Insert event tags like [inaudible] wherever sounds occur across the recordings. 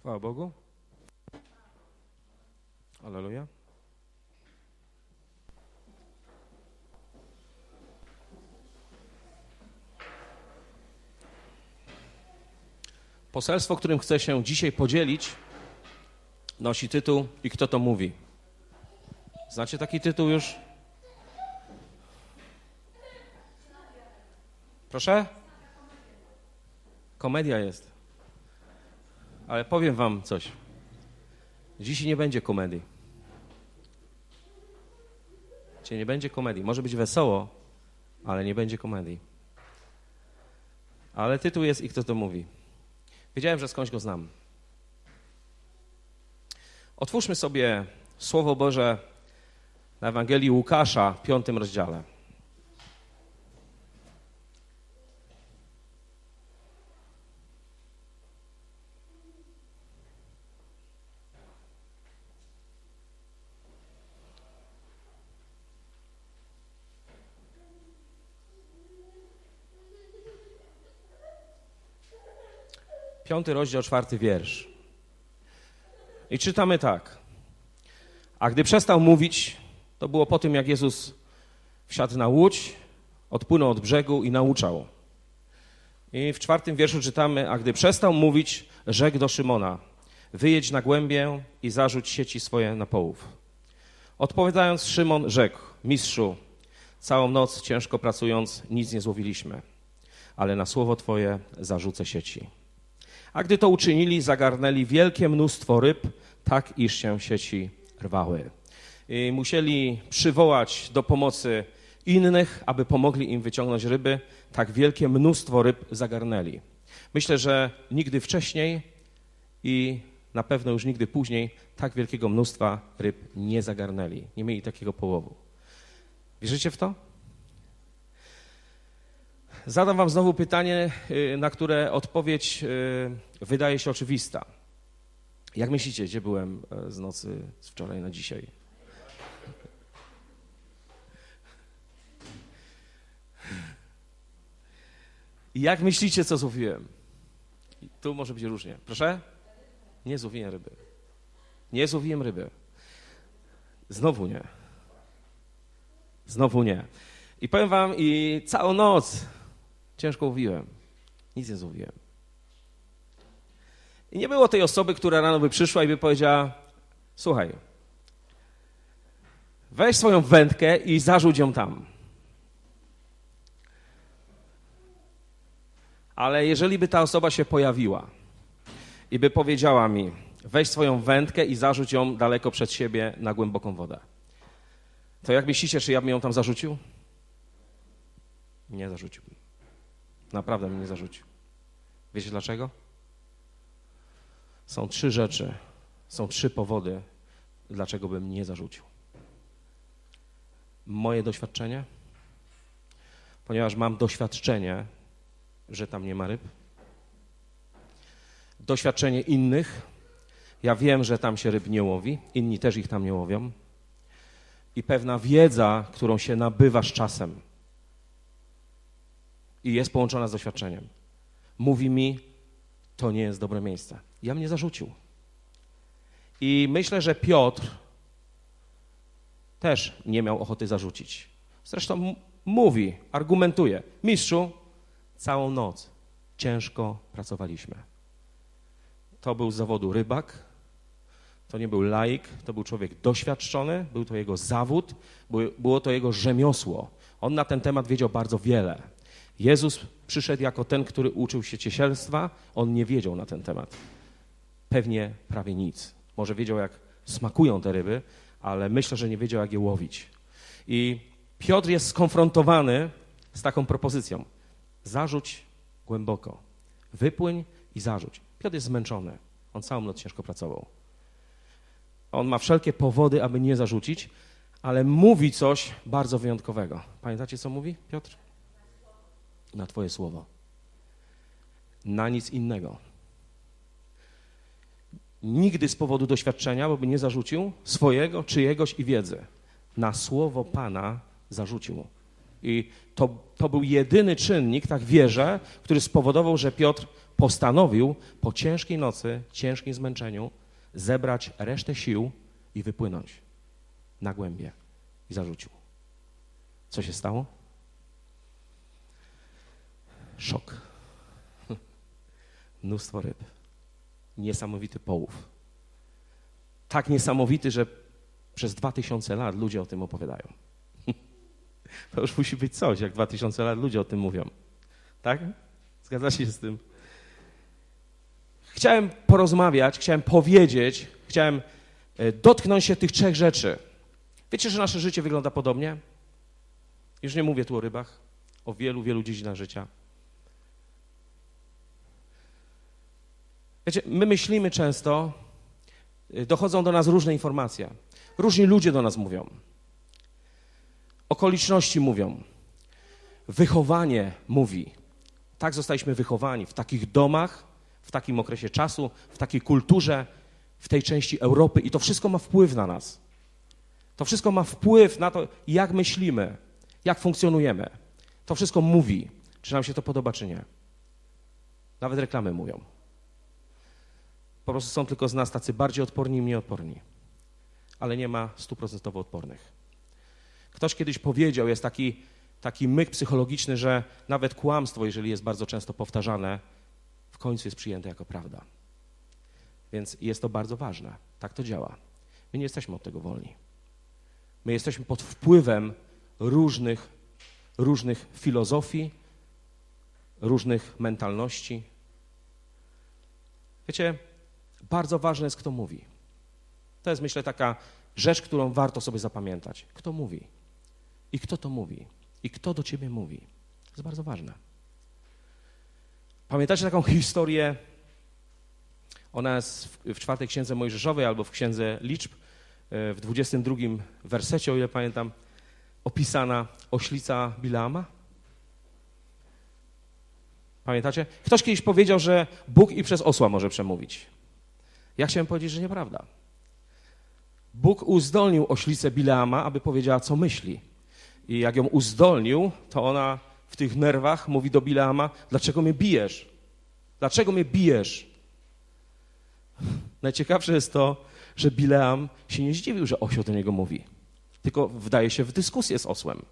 Chwała Bogu. Aleluja. Poselstwo, którym chcę się dzisiaj podzielić, nosi tytuł I kto to mówi? Znacie taki tytuł już? Proszę? Komedia jest. Ale powiem wam coś. Dziś nie będzie komedii. Dzisiaj nie będzie komedii. Może być wesoło, ale nie będzie komedii. Ale tytuł jest I kto to mówi? Wiedziałem, że skądś go znam. Otwórzmy sobie Słowo Boże na Ewangelii Łukasza piątym rozdziale. Piąty rozdział, czwarty wiersz. I czytamy tak. A gdy przestał mówić, to było po tym, jak Jezus wsiadł na łódź, odpłynął od brzegu i nauczał. I w czwartym wierszu czytamy, a gdy przestał mówić, rzekł do Szymona, wyjedź na głębię i zarzuć sieci swoje na połów. Odpowiadając, Szymon rzekł, mistrzu, całą noc ciężko pracując, nic nie złowiliśmy, ale na słowo Twoje zarzucę sieci. A gdy to uczynili, zagarnęli wielkie mnóstwo ryb, tak iż się sieci rwały. I musieli przywołać do pomocy innych, aby pomogli im wyciągnąć ryby. Tak wielkie mnóstwo ryb zagarnęli. Myślę, że nigdy wcześniej i na pewno już nigdy później tak wielkiego mnóstwa ryb nie zagarnęli. Nie mieli takiego połowu. Wierzycie w to? Zadam Wam znowu pytanie, y, na które odpowiedź y, wydaje się oczywista. Jak myślicie, gdzie byłem e, z nocy z wczoraj na dzisiaj? Jak myślicie, co złowiłem? Tu może być różnie. Proszę? Nie złowiłem ryby. Nie złowiłem ryby. Znowu nie. Znowu nie. I powiem wam, i całą noc ciężko łowiłem. Nic nie złowiłem. I nie było tej osoby, która rano by przyszła i by powiedziała: Słuchaj, weź swoją wędkę i zarzuć ją tam. Ale jeżeli by ta osoba się pojawiła i by powiedziała mi: Weź swoją wędkę i zarzuć ją daleko przed siebie na głęboką wodę, to jak myślicie, czy ja bym ją tam zarzucił? Nie zarzuciłbym. Naprawdę bym nie zarzucił. Wiecie dlaczego? Są trzy rzeczy, są trzy powody, dlaczego bym nie zarzucił. Moje doświadczenie, ponieważ mam doświadczenie, że tam nie ma ryb. Doświadczenie innych, ja wiem, że tam się ryb nie łowi, inni też ich tam nie łowią. I pewna wiedza, którą się nabywa z czasem i jest połączona z doświadczeniem, mówi mi, to nie jest dobre miejsce. Ja mnie zarzucił. I myślę, że Piotr też nie miał ochoty zarzucić. Zresztą mówi, argumentuje. Mistrzu, całą noc ciężko pracowaliśmy. To był z zawodu rybak, to nie był laik, to był człowiek doświadczony, był to jego zawód, było to jego rzemiosło. On na ten temat wiedział bardzo wiele. Jezus przyszedł jako ten, który uczył się ciesielstwa, on nie wiedział na ten temat. Pewnie prawie nic. Może wiedział, jak smakują te ryby, ale myślę, że nie wiedział, jak je łowić. I Piotr jest skonfrontowany z taką propozycją. Zarzuć głęboko. Wypłyń i zarzuć. Piotr jest zmęczony. On całą noc ciężko pracował. On ma wszelkie powody, aby nie zarzucić, ale mówi coś bardzo wyjątkowego. Pamiętacie, co mówi Piotr? Na Twoje słowo. Na nic innego. Nigdy z powodu doświadczenia, bo by nie zarzucił swojego, czyjegoś i wiedzy. Na słowo Pana zarzucił. I to, to był jedyny czynnik, tak wierzę, który spowodował, że Piotr postanowił po ciężkiej nocy, ciężkim zmęczeniu zebrać resztę sił i wypłynąć na głębie. I zarzucił. Co się stało? Szok. [laughs] Mnóstwo ryb. Niesamowity połów. Tak niesamowity, że przez dwa tysiące lat ludzie o tym opowiadają. [laughs] To już musi być coś, jak dwa tysiące lat ludzie o tym mówią. Tak? Zgadza się z tym? Chciałem porozmawiać, chciałem powiedzieć, chciałem e, dotknąć się tych trzech rzeczy. Wiecie, że nasze życie wygląda podobnie? Już nie mówię tu o rybach, o wielu, wielu dziedzinach życia. Wiecie, my myślimy często, y, dochodzą do nas różne informacje. Różni ludzie do nas mówią. Okoliczności mówią. Wychowanie mówi. Tak zostaliśmy wychowani w takich domach, w takim okresie czasu, w takiej kulturze, w tej części Europy i to wszystko ma wpływ na nas. To wszystko ma wpływ na to, jak myślimy, jak funkcjonujemy. To wszystko mówi, czy nam się to podoba, czy nie. Nawet reklamy mówią. Po prostu są tylko z nas tacy bardziej odporni i mniej odporni. Ale nie ma stuprocentowo odpornych. Ktoś kiedyś powiedział, jest taki, taki myk psychologiczny, że nawet kłamstwo, jeżeli jest bardzo często powtarzane, w końcu jest przyjęte jako prawda. Więc jest to bardzo ważne. Tak to działa. My nie jesteśmy od tego wolni. My jesteśmy pod wpływem różnych, różnych filozofii, różnych mentalności. Wiecie, bardzo ważne jest, kto mówi. To jest, myślę, taka rzecz, którą warto sobie zapamiętać. Kto mówi? I kto to mówi? I kto do ciebie mówi? To jest bardzo ważne. Pamiętacie taką [laughs] historię? Ona jest w czwartej księdze Mojżeszowej albo w księdze liczb, e, w 22 wersecie, o ile pamiętam, opisana oślica Bileama? Pamiętacie? Ktoś kiedyś powiedział, że Bóg i przez osła może przemówić. Ja chciałem powiedzieć, że nieprawda. Bóg uzdolnił oślicę Bileama, aby powiedziała, co myśli. I jak ją uzdolnił, to ona w tych nerwach mówi do Bileama, dlaczego mnie bijesz? Dlaczego mnie bijesz? Najciekawsze jest to, że Bileam się nie zdziwił, że osioł do niego mówi, tylko wdaje się w dyskusję z osłem.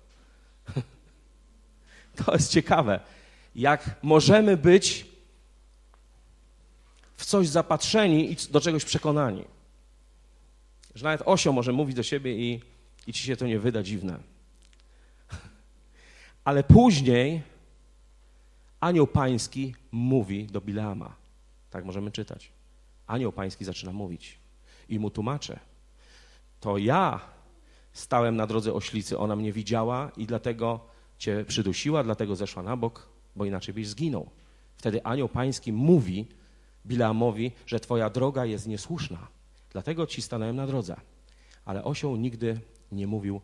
[laughs] To jest ciekawe, jak możemy być w coś zapatrzeni i do czegoś przekonani. Że nawet osioł może mówić do siebie i, i ci się to nie wyda dziwne. [laughs] Ale później anioł pański mówi do Bileama. Tak możemy czytać. Anioł pański zaczyna mówić i mu tłumaczy. To ja stałem na drodze oślicy, ona mnie widziała i dlatego cię przydusiła, dlatego zeszła na bok, bo inaczej byś zginął. Wtedy anioł pański mówi Bileamowi, że twoja droga jest niesłuszna. Dlatego ci stanąłem na drodze. Ale osioł nigdy nie mówił,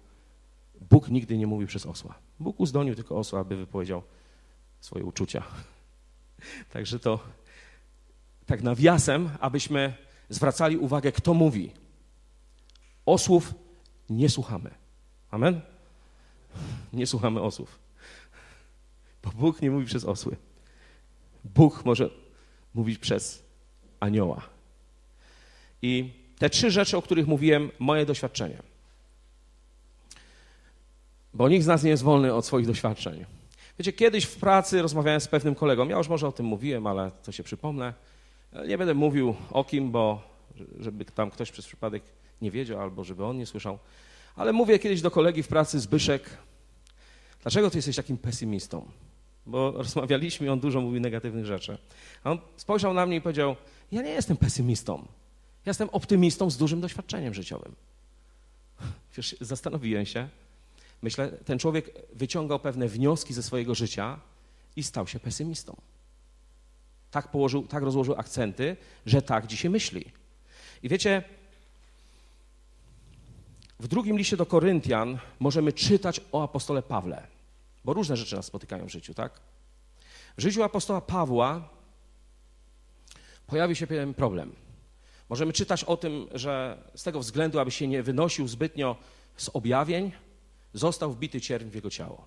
Bóg nigdy nie mówił przez osła. Bóg uzdolnił tylko osła, aby wypowiedział swoje uczucia. [laughs] Także to tak nawiasem, abyśmy zwracali uwagę, kto mówi. Osłów nie słuchamy. Amen? Nie słuchamy osłów. Bo Bóg nie mówi przez osły. Bóg może mówić przez anioła. I te trzy rzeczy, o których mówiłem, moje doświadczenie. Bo nikt z nas nie jest wolny od swoich doświadczeń. Wiecie, kiedyś w pracy rozmawiałem z pewnym kolegą, ja już może o tym mówiłem, ale to się przypomnę. Nie będę mówił o kim, bo żeby tam ktoś przez przypadek nie wiedział albo żeby on nie słyszał. Ale mówię kiedyś do kolegi w pracy, Zbyszek, dlaczego ty jesteś takim pesymistą? Bo [laughs] rozmawialiśmy i on dużo mówił negatywnych rzeczy. A on spojrzał na mnie i powiedział, ja nie jestem pesymistą. Ja jestem optymistą z dużym doświadczeniem życiowym. [laughs] Wiesz, zastanowiłem się. Myślę, ten człowiek wyciągał pewne wnioski ze swojego życia i stał się pesymistą. Tak, położył, tak rozłożył akcenty, że tak dzisiaj myśli. I wiecie, w drugim liście do Koryntian możemy czytać o apostole Pawle, bo różne rzeczy nas spotykają w życiu, tak? W życiu apostoła Pawła pojawi się pewien problem. Możemy czytać o tym, że z tego względu, aby się nie wynosił zbytnio z objawień, został wbity cierń w jego ciało.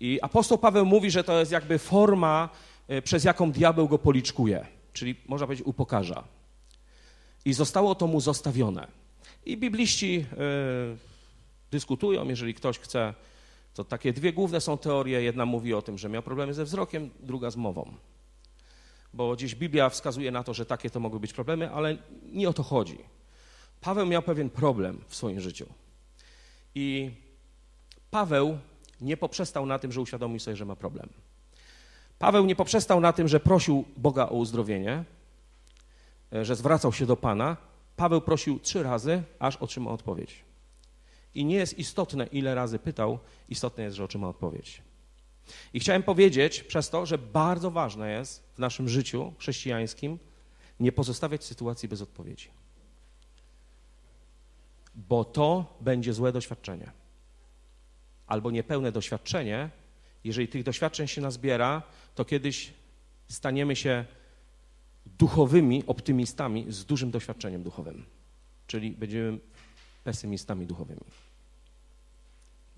I apostoł Paweł mówi, że to jest jakby forma e, przez jaką diabeł go policzkuje, czyli można powiedzieć upokarza. I zostało to mu zostawione. I bibliści e, dyskutują, jeżeli ktoś chce, to takie dwie główne są teorie. Jedna mówi o tym, że miał problemy ze wzrokiem, druga z mową. Bo gdzieś Biblia wskazuje na to, że takie to mogły być problemy, ale nie o to chodzi. Paweł miał pewien problem w swoim życiu. I Paweł nie poprzestał na tym, że uświadomił sobie, że ma problem. Paweł nie poprzestał na tym, że prosił Boga o uzdrowienie, e, że zwracał się do Pana. Paweł prosił trzy razy, aż otrzymał odpowiedź. I nie jest istotne, ile razy pytał, istotne jest, że otrzymał odpowiedź. I chciałem powiedzieć przez to, że bardzo ważne jest w naszym życiu chrześcijańskim nie pozostawiać sytuacji bez odpowiedzi. Bo to będzie złe doświadczenie. Albo niepełne doświadczenie. Jeżeli tych doświadczeń się nazbiera, to kiedyś staniemy się duchowymi optymistami z dużym doświadczeniem duchowym. Czyli będziemy pesymistami duchowymi.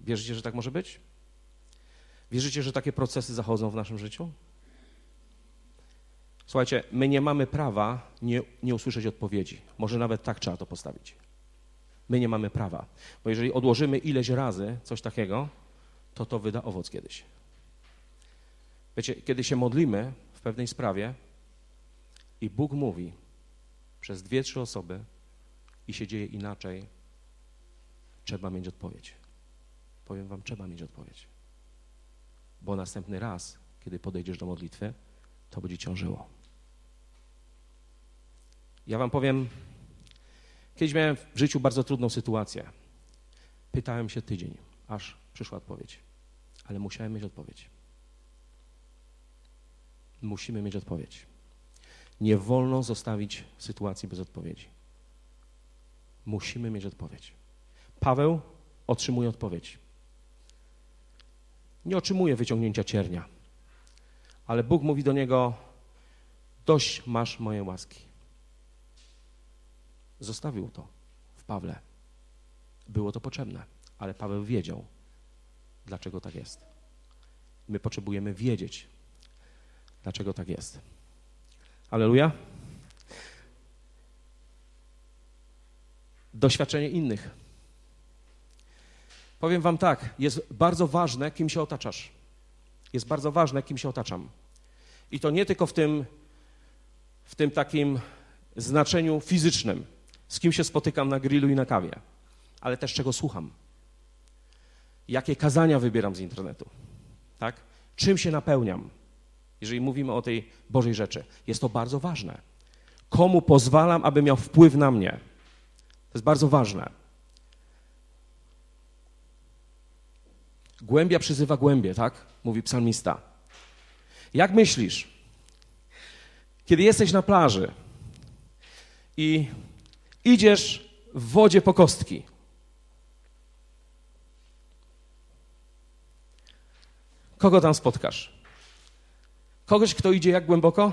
Wierzycie, że tak może być? Wierzycie, że takie procesy zachodzą w naszym życiu? Słuchajcie, my nie mamy prawa nie, nie usłyszeć odpowiedzi. Może nawet tak trzeba to postawić. My nie mamy prawa, bo jeżeli odłożymy ileś razy coś takiego, to to wyda owoc kiedyś. Wiecie, kiedy się modlimy w pewnej sprawie i Bóg mówi przez dwie, trzy osoby i się dzieje inaczej, trzeba mieć odpowiedź. Powiem wam, trzeba mieć odpowiedź. Bo następny raz, kiedy podejdziesz do modlitwy, to będzie ciążyło. Ja wam powiem, kiedyś miałem w życiu bardzo trudną sytuację. Pytałem się tydzień, aż przyszła odpowiedź. Ale musiałem mieć odpowiedź. Musimy mieć odpowiedź. Nie wolno zostawić sytuacji bez odpowiedzi. Musimy mieć odpowiedź. Paweł otrzymuje odpowiedź. Nie otrzymuje wyciągnięcia ciernia, ale Bóg mówi do niego: Dość masz moje łaski. Zostawił to w Pawle. Było to potrzebne, ale Paweł wiedział, dlaczego tak jest. My potrzebujemy wiedzieć, dlaczego tak jest. Aleluja. Doświadczenie innych. Powiem Wam tak, jest bardzo ważne, kim się otaczasz. Jest bardzo ważne, kim się otaczam. I to nie tylko w tym, w tym takim znaczeniu fizycznym, z kim się spotykam na grillu i na kawie, ale też czego słucham. Jakie kazania wybieram z internetu, tak? Czym się napełniam, jeżeli mówimy o tej Bożej rzeczy. Jest to bardzo ważne. Komu pozwalam, aby miał wpływ na mnie? To jest bardzo ważne. Głębia przyzywa głębie, tak? Mówi psalmista. Jak myślisz, kiedy jesteś na plaży i idziesz w wodzie po kostki, kogo tam spotkasz? Kogoś, kto idzie jak głęboko?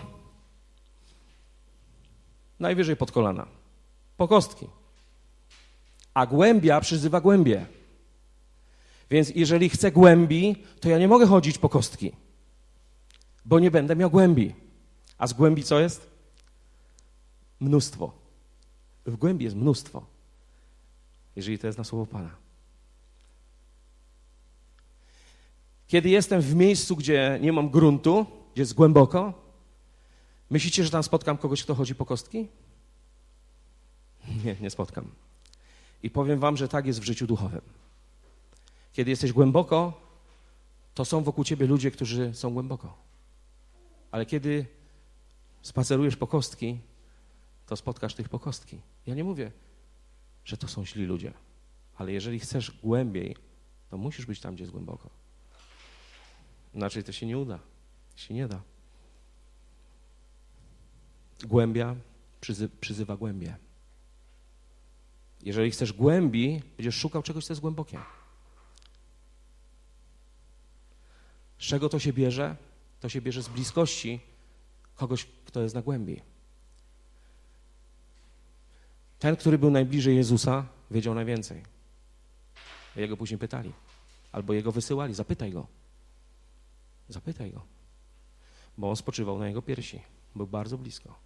Najwyżej pod kolana. Po kostki. A głębia przyzywa głębie. Więc jeżeli chcę głębi, to ja nie mogę chodzić po kostki, bo nie będę miał głębi. A z głębi co jest? Mnóstwo. W głębi jest mnóstwo, jeżeli to jest na słowo Pana. Kiedy jestem w miejscu, gdzie nie mam gruntu, gdzie jest głęboko, myślicie, że tam spotkam kogoś, kto chodzi po kostki? Nie, nie spotkam. I powiem wam, że tak jest w życiu duchowym. Kiedy jesteś głęboko, to są wokół ciebie ludzie, którzy są głęboko. Ale kiedy spacerujesz po kostki, to spotkasz tych po kostki. Ja nie mówię, że to są źli ludzie, ale jeżeli chcesz głębiej, to musisz być tam, gdzie jest głęboko. Inaczej to się nie uda, się nie da. Głębia przyzy przyzywa głębie. Jeżeli chcesz głębi, będziesz szukał czegoś, co jest głębokie. Z czego to się bierze? To się bierze z bliskości kogoś, kto jest na głębi. Ten, który był najbliżej Jezusa, wiedział najwięcej. Jego później pytali, albo jego wysyłali. Zapytaj go. Zapytaj go. bo on spoczywał na jego piersi. Był bardzo blisko.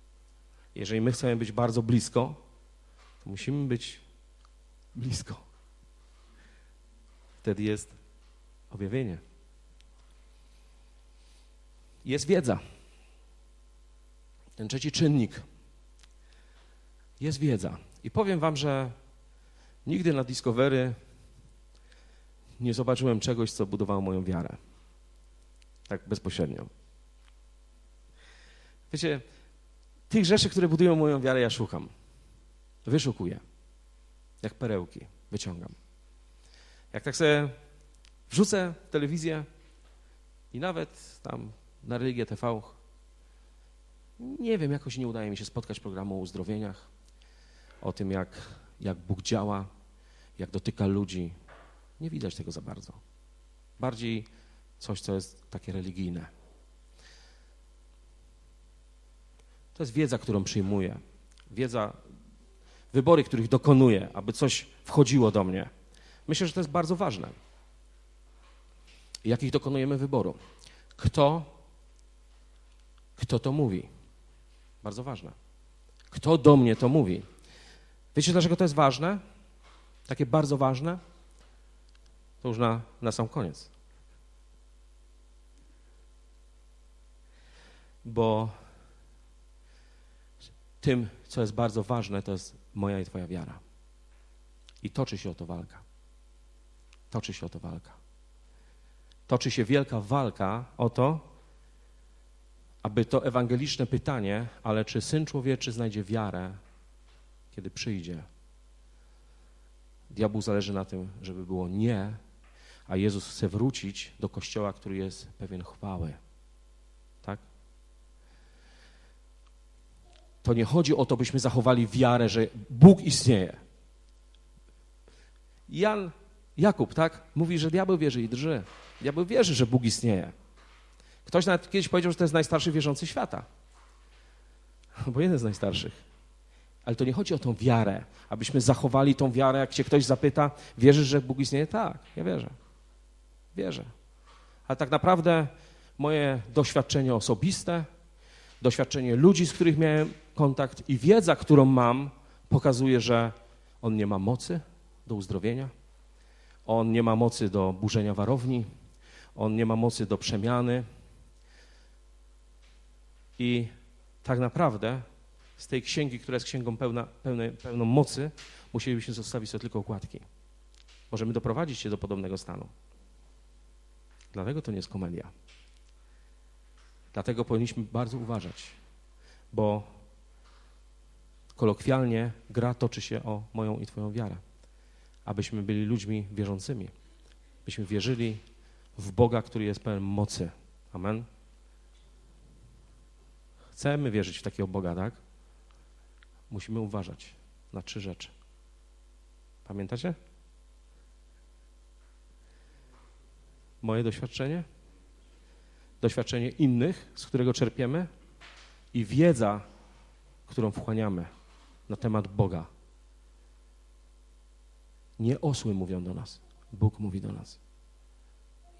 Jeżeli my chcemy być bardzo blisko, to musimy być blisko. Wtedy jest objawienie. Jest wiedza. Ten trzeci czynnik. Jest wiedza. I powiem wam, że nigdy na Discovery nie zobaczyłem czegoś, co budowało moją wiarę. Tak bezpośrednio. Wiecie, tych rzeczy, które budują moją wiarę, ja szukam. Wyszukuję. Jak perełki. Wyciągam. Jak tak sobie wrzucę telewizję i nawet tam na religię TV, nie wiem, jakoś nie udaje mi się spotkać programu o uzdrowieniach, o tym, jak, jak Bóg działa, jak dotyka ludzi. Nie widać tego za bardzo. Bardziej coś, co jest takie religijne. To jest wiedza, którą przyjmuję. Wiedza, wybory, których dokonuję, aby coś wchodziło do mnie. Myślę, że to jest bardzo ważne. Jakich dokonujemy wyboru? Kto, kto to mówi? Bardzo ważne. Kto do mnie to mówi? Wiecie, dlaczego to jest ważne? Takie bardzo ważne? To już na, na sam koniec. Bo tym, co jest bardzo ważne, to jest moja i Twoja wiara. I toczy się o to walka. Toczy się o to walka. Toczy się wielka walka o to, aby to ewangeliczne pytanie, ale czy Syn Człowieczy znajdzie wiarę, kiedy przyjdzie? Diabłu zależy na tym, żeby było nie, a Jezus chce wrócić do Kościoła, który jest pewien chwały. Tak? To nie chodzi o to, byśmy zachowali wiarę, że Bóg istnieje. Jan, Jakub, tak? Mówi, że diabeł wierzy i drży. Diabeł wierzy, że Bóg istnieje. Ktoś nawet kiedyś powiedział, że to jest najstarszy wierzący świata. [laughs] Bo jeden z najstarszych. Ale to nie chodzi o tą wiarę, abyśmy zachowali tą wiarę, jak cię ktoś zapyta, wierzysz, że Bóg istnieje? Tak, ja wierzę. Wierzę. Ale tak naprawdę moje doświadczenie osobiste, doświadczenie ludzi, z których miałem kontakt i wiedza, którą mam, pokazuje, że On nie ma mocy do uzdrowienia, On nie ma mocy do burzenia warowni, On nie ma mocy do przemiany. I tak naprawdę z tej księgi, która jest księgą pełna, pełne, pełną mocy, musielibyśmy zostawić sobie tylko okładki. Możemy doprowadzić się do podobnego stanu. Dlatego to nie jest komedia. Dlatego powinniśmy bardzo uważać, bo kolokwialnie gra toczy się o moją i Twoją wiarę. Abyśmy byli ludźmi wierzącymi. Byśmy wierzyli w Boga, który jest pełen mocy. Amen. Chcemy wierzyć w takiego Boga, tak? Musimy uważać na trzy rzeczy. Pamiętacie? Moje doświadczenie, doświadczenie innych, z którego czerpiemy i wiedza, którą wchłaniamy na temat Boga. Nie osły mówią do nas, Bóg mówi do nas.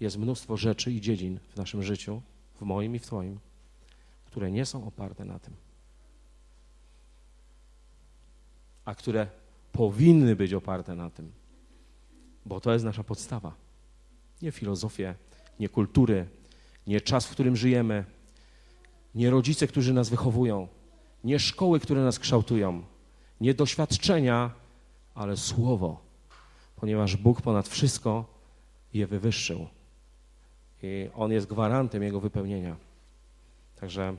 Jest mnóstwo rzeczy i dziedzin w naszym życiu, w moim i w Twoim, które nie są oparte na tym, a które powinny być oparte na tym, bo to jest nasza podstawa. Nie filozofie, nie kultury, nie czas, w którym żyjemy, nie rodzice, którzy nas wychowują, nie szkoły, które nas kształtują, nie doświadczenia, ale słowo, ponieważ Bóg ponad wszystko je wywyższył i On jest gwarantem Jego wypełnienia. Także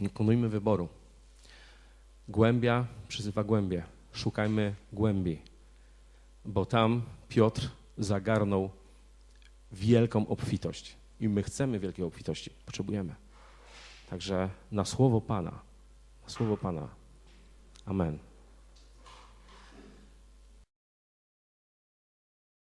nie wyboru. Głębia przyzywa głębie. Szukajmy głębi, bo tam Piotr zagarnął wielką obfitość. I my chcemy wielkiej obfitości, potrzebujemy. Także na słowo Pana, na słowo Pana. Amen.